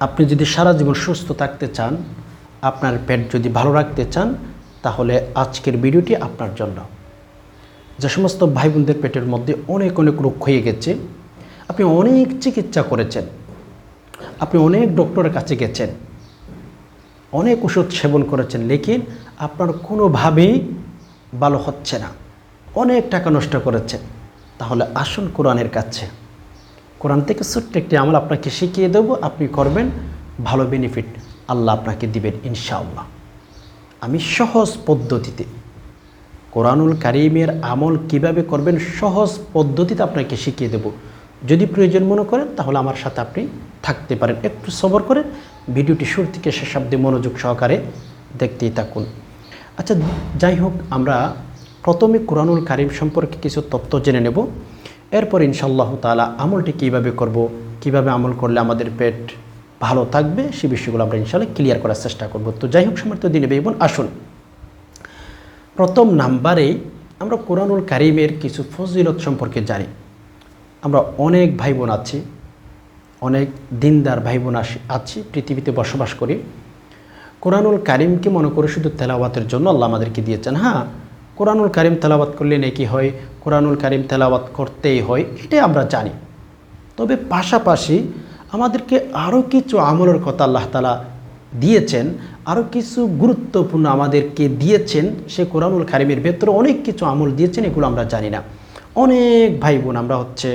আপনি যদি সারা জীবন সুস্থ থাকতে চান, আপনার পেট যদি ভালো রাখতে চান, তাহলে আজকের ভিডিওটি আপনার জন্য। যে সমস্ত ভাই বোনদের পেটের মধ্যে অনেক অনেক রোগ হয়ে গেছে, আপনি অনেক চিকিৎসা করেছেন, আপনি অনেক ডক্টরের কাছে গেছেন, অনেক ওষুধ সেবন করেছেন, লেকিন আপনার কোনোভাবেই ভালো হচ্ছে না, অনেক টাকা নষ্ট করেছেন। তাহলে আসুন কোরআনের কাছে। কোরআন থেকে ছোট্ট একটি আমল আপনাকে শিখিয়ে দেবো, আপনি করবেন, ভালো বেনিফিট আল্লাহ আপনাকে দিবেন ইনশাআল্লাহ। আমি সহজ পদ্ধতিতে কোরআনুল কারিমের আমল কীভাবে করবেন সহজ পদ্ধতিতে আপনাকে শিখিয়ে দেব। যদি প্রয়োজন মনে করেন, তাহলে আমার সাথে আপনি থাকতে পারেন। একটু সবর করে ভিডিওটি শুরু থেকে শেষ অব্দি মনোযোগ সহকারে দেখতেই থাকুন। আচ্ছা যাই হোক, আমরা প্রথমে কোরআনুল কারিম সম্পর্কে কিছু তথ্য জেনে নেব। এরপর ইনশাল্লাহ তাআলা আমলটি কীভাবে করব, কীভাবে আমল করলে আমাদের পেট ভালো থাকবে, সে বিষয়গুলো আমরা ইনশাল্লাহ ক্লিয়ার করার চেষ্টা করব। তো যাই হোক সমর্থ দিনে বেবন আসুন। প্রথম নাম্বারে আমরা কোরআনুল কারিমের কিছু ফজিলত সম্পর্কে জানি। আমরা অনেক ভাই বোন আছি, অনেক দিনদার ভাই বোন আছি, পৃথিবীতে বসবাস করি। কোরআনুল কারিমকে মনে করে শুধু তেলাওয়াতের জন্য আল্লাহ আমাদেরকে দিয়েছেন। হ্যাঁ কোরআনুল কারিম তেলাওয়াত করলে নাকি হয়, কোরআনুল কারিম তেলাওয়াত করতেই হয়, এটাই আমরা জানি। তবে পাশাপাশি আমাদেরকে আরও কিছু আমলের কথা আল্লাহ তালা দিয়েছেন আরও কিছু গুরুত্বপূর্ণ আমাদেরকে দিয়েছেন, সে কোরআনুল কারিমের ভেতরে অনেক কিছু আমল দিয়েছেন, এগুলো আমরা জানি না। অনেক ভাই বোন আমরা হচ্ছে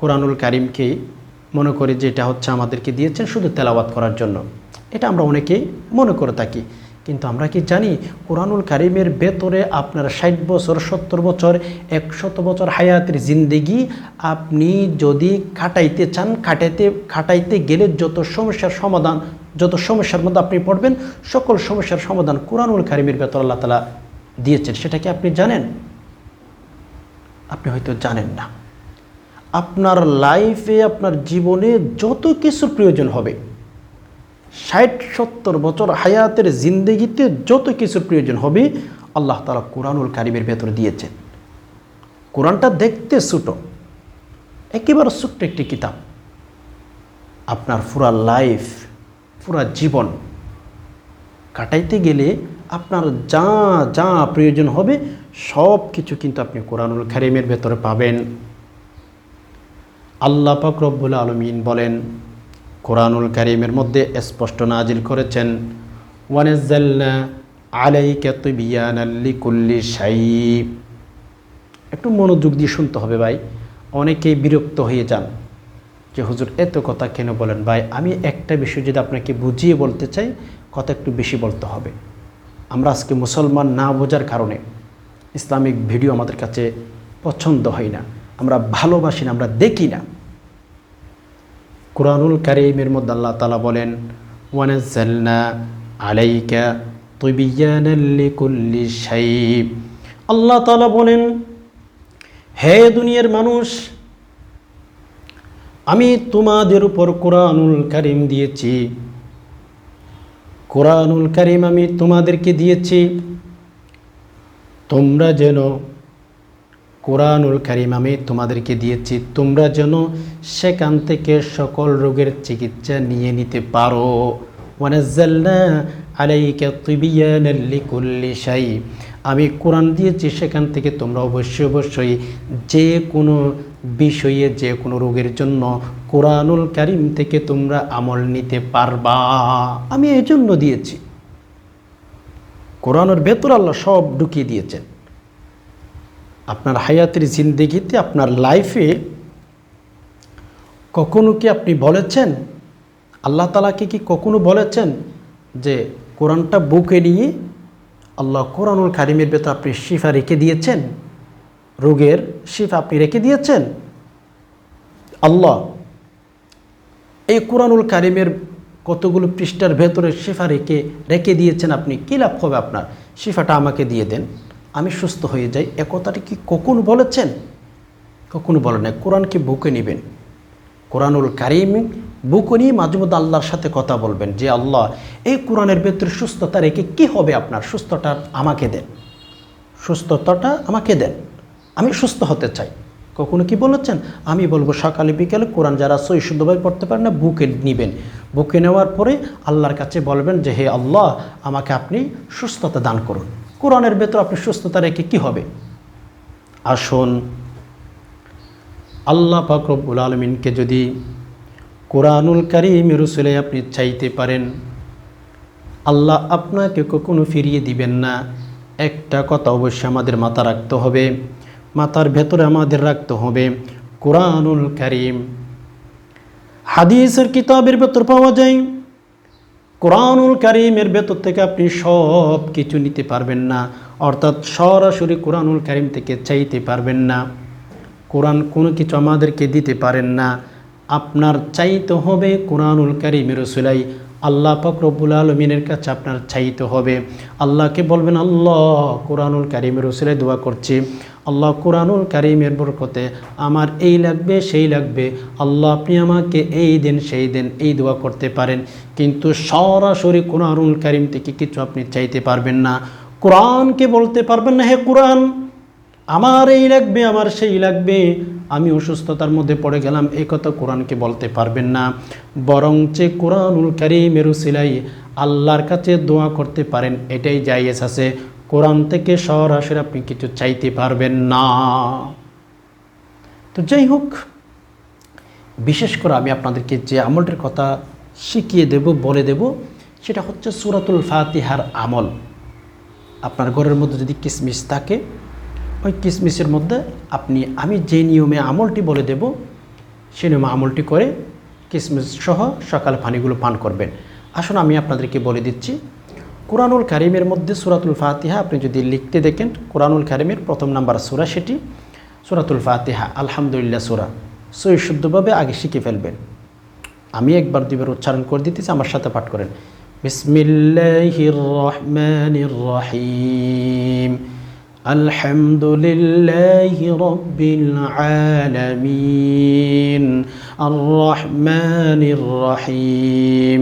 কোরআনুল কারিমকে মনে করি যে এটা হচ্ছে আমাদেরকে দিয়েছেন শুধু তেলাওয়াত করার জন্য। এটা আমরা অনেকেই মনে করে থাকি। কিন্তু আমরা কি জানি কোরআনুল কারিমের ভেতরে আপনার ষাট বছর, সত্তর বছর, একশত বছর হায়াতের জিন্দেগি আপনি যদি কাটাইতে চান কাটাইতে কাটাইতে গেলে যত সমস্যার সমাধান, যত সমস্যার মধ্যে আপনি পড়বেন, সকল সমস্যার সমাধান কোরআনুল কারিমের ভেতর আল্লাহ তালা দিয়েছেন। সেটা কি আপনি জানেন? আপনি হয়তো জানেন না। আপনার লাইফে আপনার জীবনে যত কিছু প্রয়োজন হবে ষাট, সত্তর বছর হায়াতের জিন্দগিতে যত কিছুর প্রয়োজন হবে, আল্লাহ তালা কোরআনুল কারিমের ভেতরে দিয়েছেন। কোরআনটা দেখতে ছোটো, একেবারে ছোট্ট একটি কিতাব। আপনার পুরা লাইফ, পুরা জীবন কাটাইতে গেলে আপনার যা যা প্রয়োজন হবে, সব কিছু কিন্তু আপনি কোরআনুল কারিমের ভেতরে পাবেন। আল্লাহ পাক রব্বুল আলমিন বলেন কোরআনুল কারিমের মধ্যে স্পষ্ট নাজিল করেছেন একটু মনোযোগ দিয়ে শুনতে হবে ভাই, অনেকেই বিরক্ত হয়ে যান যে, হুজুর, এত কথা কেন বলেন ভাই? আমি একটা বিষয় যদি আপনাকে বুঝিয়ে বলতে চাই, কথা একটু বেশি বলতে হবে। আমরা আজকে মুসলমান না বোঝার কারণে ইসলামিক ভিডিও আমাদের কাছে পছন্দ হয় না। আমরা ভালোবাসি না, আমরা দেখি না। কোরআনুল কারিমের মধ্যে আল্লাহ তালা বলেন, ওয়ানাজ্জালনা আলাইকা তুবিয়ানাল্লি কুল্লি শাইব। আল্লাহ তালা বলেন, হে দুনিয়ার মানুষ, আমি তোমাদের উপর কোরআনুল কারিম দিয়েছি। কোরআনুল কারিম আমি তোমাদেরকে দিয়েছি। তোমরা যেন কোরআনুল কারিম আমি তোমাদেরকে দিয়েছি, তোমরা যেন সেখান থেকে সকল রোগের চিকিৎসা নিয়ে নিতে পারো। আলাইকা আমি কোরআন দিয়েছি, সেখান থেকে তোমরা অবশ্যই অবশ্যই যে কোনো বিষয়ে, যে কোনো রোগের জন্য কোরআনুল কারিম থেকে তোমরা আমল নিতে পারবা। আমি এই জন্য দিয়েছি। কোরআনের ভেতর আল্লাহ সব ঢুকিয়ে দিয়েছেন। আপনার হায়াতের জিন্দগিতে আপনার লাইফে কখনো কি আপনি বলেছেন? আল্লাহ তালাকে কি কখনো বলেছেন যে কোরআনটা বুকে নিয়ে আল্লাহ কোরআনুল কারিমের ভেতর আপনি শিফা রেখে দিয়েছেন? রোগের শিফা আপনি রেখে দিয়েছেন? আল্লাহ এই কোরআনুল কারিমের কতগুলো পৃষ্ঠার ভেতরে শিফা রেখে রেখে দিয়েছেন আপনি? কী লাভ হবে আপনার? শিফাটা আমাকে দিয়ে দেন। আমি সুস্থ হয়ে যাই, এ কথাটি কি কখনো বলেছেন? কখনো বলেন না কোরআনকে বুকে নেবেন? কোরআনুল কারিম বুকে নিয়ে মাঝে মধ্যে আল্লাহর সাথে কথা বলবেন যে, আল্লাহ, এই কোরআনের ভেতরে সুস্থতা রেখে কি হবে আপনার? সুস্থতা আমাকে দেন। সুস্থতাটা আমাকে দেন। আমি সুস্থ হতে চাই। কখনো কি বলেছেন? আমি বলব সকালে, বিকেলে কোরআন যারা সই শুদ্ধভাবে পড়তে পারেন না, বুকে নেবেন। বুকে নেওয়ার পরে আল্লাহর কাছে বলবেন যে, হে আল্লাহ, আমাকে আপনি সুস্থতা দান করুন। কোরআনের ভেতর আপনি সুস্থতা রেখে কি হবে? আসুন, আল্লাহ ফাকরবুল আলমিনকে যদি কোরআনুল কারিম রসুলে আপনি চাইতে পারেন, আল্লাহ আপনাকে কখনো ফিরিয়ে দিবেন না। একটা কথা অবশ্যই আমাদের মাথা রাখতে হবে, মাথার ভেতরে আমাদের রাখতে হবে, কোরআনুল কারিম। হাদিসের কিতাবের ভেতর পাওয়া যায় কোরআনুল কারিমের ভেতর থেকে আপনি সব কিছু নিতে পারবেন না। অর্থাৎ সরাসরি কোরআনুল কারিম থেকে চাইতে পারবেন না। কোরআন কোনো কিছু আমাদেরকে দিতে পারেন না। আপনার চাইতে হবে কোরআনুল কারিমের রসুলাই। আল্লাহ পাক রব্বুল আলমিনের কাছে আপনার চাইতে হবে। আল্লাহকে বলবেন, আল্লাহ, কোরআনুল কারিমের রসুলাই দোয়া করছি। আল্লাহ কোরআনুল কারিমের বরকতে, আমার এই লাগবে, সেই লাগবে। আল্লাহ, আপনি আমাকে এই দিন, সেই দিন এই দোয়া করতে পারেন। কিন্তু সরাসরি কোরআনুল কারিম থেকে কিছু আপনি চাইতে পারবেন না। কোরআনকে বলতে পারবেন না, হে কোরআন, আমার এই লাগবে, আমার সেই লাগবে। আমি অসুস্থতার মধ্যে পড়ে গেলাম এই কথা কোরআনকে বলতে পারবেন না। বরং যে কোরআনুল কারিমের সিলাই আল্লাহর কাছে দোয়া করতে পারেন, এটাই জায়েজ আছে। কোরআন থেকে সরাসরি আপনি কিছু চাইতে পারবেন না। তো যাই হোক, বিশেষ করে আমি আপনাদেরকে যে আমলটির কথা শিখিয়ে দেব, বলে দেব, সেটা হচ্ছে সুরাতুল ফাতিহার আমল। আপনার ঘরের মধ্যে যদি কিসমিস থাকে, ওই কিসমিসের মধ্যে আপনি, আমি যে নিয়মে আমলটি বলে দেব সেই নিয়মে আমলটি করে কিসমিস সহ সকাল পানিগুলো পান করবেন। আসুন আমি আপনাদেরকে বলে দিচ্ছি কোরআনুল কারিমের মধ্যে সুরাতুল ফাতিহা আপনি যদি লিখতে দেখেন কোরআনুল কারিমের প্রথম নাম্বার সুরা সেটি সুরাতুল ফাতিহা আলহামদুলিল্লাহ সুরা সই শুদ্ধভাবে আগে শিখে ফেলবেন আমি একবার দুইবার উচ্চারণ করে দিতেছি আমার সাথে পাঠ করেন বিসমিল্লাহির রহমানির রহিম الحمد لله رب العالمين الرحمن الرحيم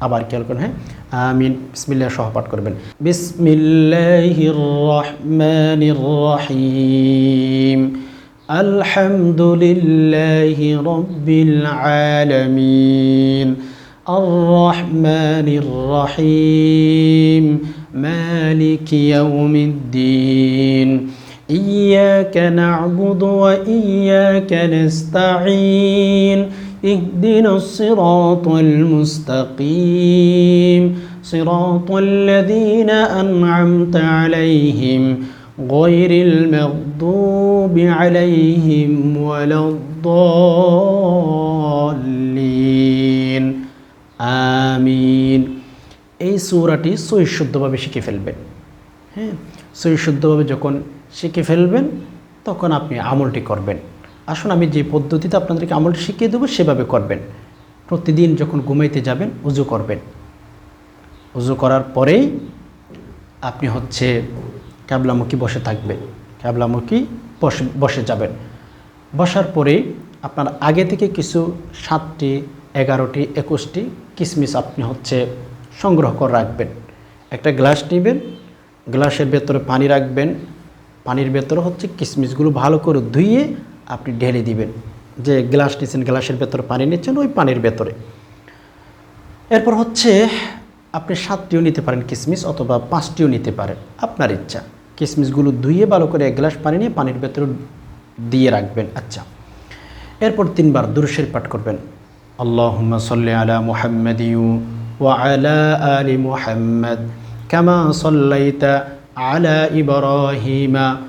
আবার খেয়াল করুন হ্যাঁ আমিন বিসমিল্লাহ সহ পাঠ করবেন বিসমিল্লাহির রহমানির রহিম আলহামদুলিল্লাহি রাব্বিল আলামিন الرحمن الرحيم مالك يوم الدين إياك نعبد وإياك نستعين اهدنا الصراط المستقيم صراط الذين أنعمت عليهم غير المغضوب عليهم ولا الضالين آمين এই সূরাটি সই শুদ্ধভাবে শিখে ফেলবেন হ্যাঁ সই শুদ্ধভাবে যখন শিখে ফেলবেন তখন আপনি আমলটি করবেন আসুন আমি যে পদ্ধতিতে আপনাদেরকে আমলটি শিখিয়ে দেবো সেভাবে করবেন। প্রতিদিন যখন ঘুমাইতে যাবেন, উজু করবেন। উজু করার পরেই আপনি হচ্ছে ক্যাবলামুখী বসে থাকবেন। ক্যাবলামুখী বসে বসে যাবেন। বসার পরেই আপনার আগে থেকে কিছু সাতটি, এগারোটি, একুশটি কিসমিস আপনি হচ্ছে সংগ্রহ করে রাখবেন। একটা গ্লাস নেবেন, গ্লাসের ভেতরে পানি রাখবেন। পানির ভেতরে হচ্ছে কিসমিসগুলো ভালো করে ধুইয়ে আপনি ঢেলে দিবেন। যে গ্লাস নিচ্ছেন গ্লাসের ভেতরে পানি নিচ্ছেন, ওই পানির ভেতরে। এরপর হচ্ছে, আপনি সাতটিও নিতে পারেন কিসমিস অথবা পাঁচটিও নিতে পারেন। আপনার ইচ্ছা। কিসমিসগুলো ধুয়ে ভালো করে এক গ্লাস পানি নিয়ে পানির ভেতরে দিয়ে রাখবেন। আচ্ছা। এরপর তিনবার দুরুশের পাঠ করবেন। আল্লাহ সাল্লি আলা মুহাম্মদ ইউ ওয়া আলা আলি মুহাম্মদ কামা সাল্লাইতা আলা ইবরাহিমা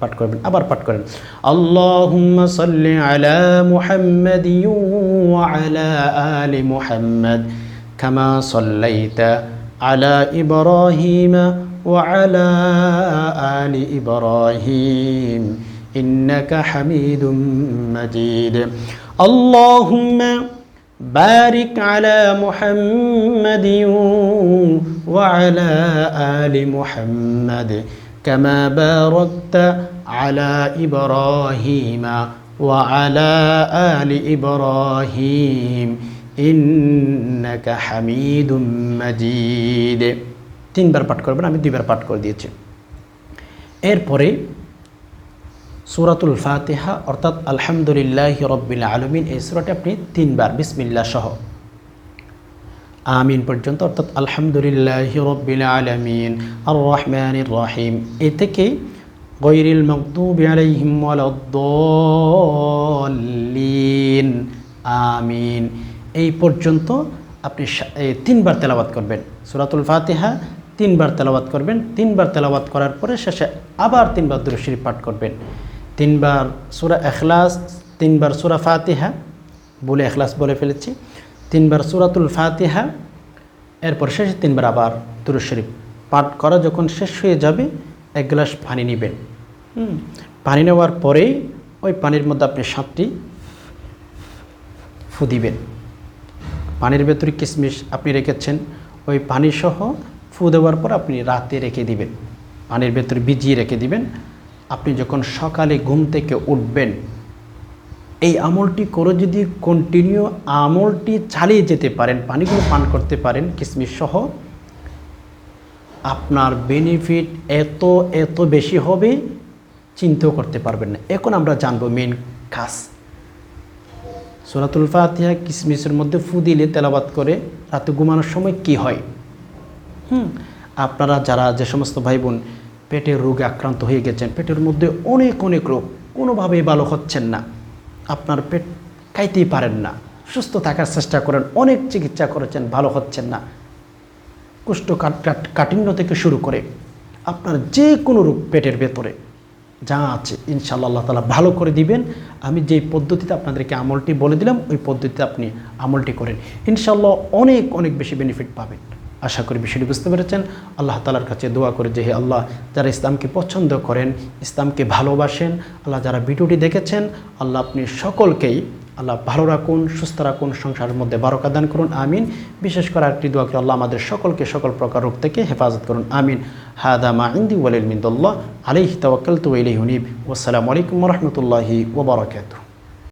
পাঠ করবেন আবার পাঠ করেন। আল্লাহুম্মা সাল্লি আলা মুহাম্মাদ ওয়া আলা আলি মুহাম্মাদ কামা সাল্লাইতা আলা ইব্রাহিম ওয়া আলা আলি ইব্রাহিম ইন্নাকা হামিদুম মাজিদ। আল্লাহুম্মা বারিক আলা মুহাম্মাদ ওয়া আলা আলি كما باركت على إبراهيم وعلى آل إبراهيم إنك حميد مجيد তিনবার পাঠ করবেন আমি দুইবার পাঠ করে দিয়েছি এরপরে সুরাতুল ফাতিহা অর্থাৎ আলহামদুলিল্লাহ রব্বিল আলমিন এই সুরাটি আপনি তিনবার বিসমিল্লা সহ আমিন পর্যন্ত, অর্থাৎ আলহামদুলিল্লাহ রব্বিল আলমিন আর রহমান রহিম এ থেকে গৈরিল মকদুব আলাইহিম আমিন। এই পর্যন্ত আপনি তিনবার তেলাবাত করবেন। সুরাতুল ফাতিহা তিনবার তেলাবাত করবেন। তিনবার তেলাবাত করার পরে শেষে আবার তিনবার দুরুশরীফ পাঠ করবেন। তিনবার সুরা এখলাস তিনবার সুরা ফাতিহা বলে এখলাস বলে ফেলেছি। তিনবার সুরাতুল ফাতিহা, এরপর শেষে তিনবার আবার দুরুশরীফ পাঠ করা। যখন শেষ হয়ে যাবে, এক গ্লাস পানি নেবেন। পানি নেওয়ার পরেই ওই পানির মধ্যে আপনি সাতটি ফু দিবেন। পানির ভেতরে কিশমিশ আপনি রেখেছেন, ওই পানি সহ ফু দেওয়ার পর আপনি রাতে রেখে দিবেন। পানির ভেতরে ভিজিয়ে রেখে দিবেন। আপনি যখন সকালে ঘুম থেকে উঠবেন এই আমলটি করে যদি কন্টিনিউ আমলটি চালিয়ে যেতে পারেন, পানিগুলো পান করতে পারেন কিশমিশ সহ আপনার বেনিফিট এত এত বেশি হবে, চিন্তাও করতে পারবেন না। এখন আমরা জানব মেন কাজ। সুরাতুল ফাতিহা কিসমিসের মধ্যে ফু দিলে তেলাবাত করে, রাতে ঘুমানোর সময় কি হয়? হুম, আপনারা যারা যে সমস্ত ভাই বোন পেটের রোগে আক্রান্ত হয়ে গেছেন, পেটের মধ্যে অনেক অনেক রোগ, কোনোভাবেই ভালো হচ্ছেন না। আপনার পেট খাইতেই পারেন না। সুস্থ থাকার চেষ্টা করেন, অনেক চিকিৎসা করেছেন, ভালো হচ্ছেন না। কুষ্ঠ কাঠিন্য থেকে শুরু করে আপনার যে কোনো রোগ পেটের ভেতরে যা আছে, ইনশাআল্লাহ আল্লাহ তালা ভালো করে দিবেন। আমি যেই পদ্ধতিতে আপনাদেরকে আমলটি বলে দিলাম, ওই পদ্ধতিতে আপনি আমলটি করেন। ইনশাআল্লাহ অনেক অনেক বেশি বেনিফিট পাবেন। আশা করি বিষয়টি বুঝতে পেরেছেন। আল্লাহ তালার কাছে দোয়া করে যে হে আল্লাহ, যারা ইসলামকে পছন্দ করেন, ইসলামকে ভালোবাসেন, আল্লাহ যারা ভিডিওটি দেখেছেন, আল্লাহ আপনি সকলকেই আল্লাহ ভালো রাখুন, সুস্থ রাখুন, সংসারের মধ্যে বারকা দান করুন, আমিন। বিশেষ করে একটি দোয়া করে আল্লাহ আমাদের সকলকে সকল প্রকার রোগ থেকে হেফাজত করুন, আমিন। হাদা মা ইন্দি ওয়ালিল মিন্দুল্লাহ আলাইহি তাওয়াক্কালতু ওয়া ইলাইহি উনীব। ওয়াসসালামু আলাইকুম রাহমাতুল্লাহি ওয়া বারাকাতুহু।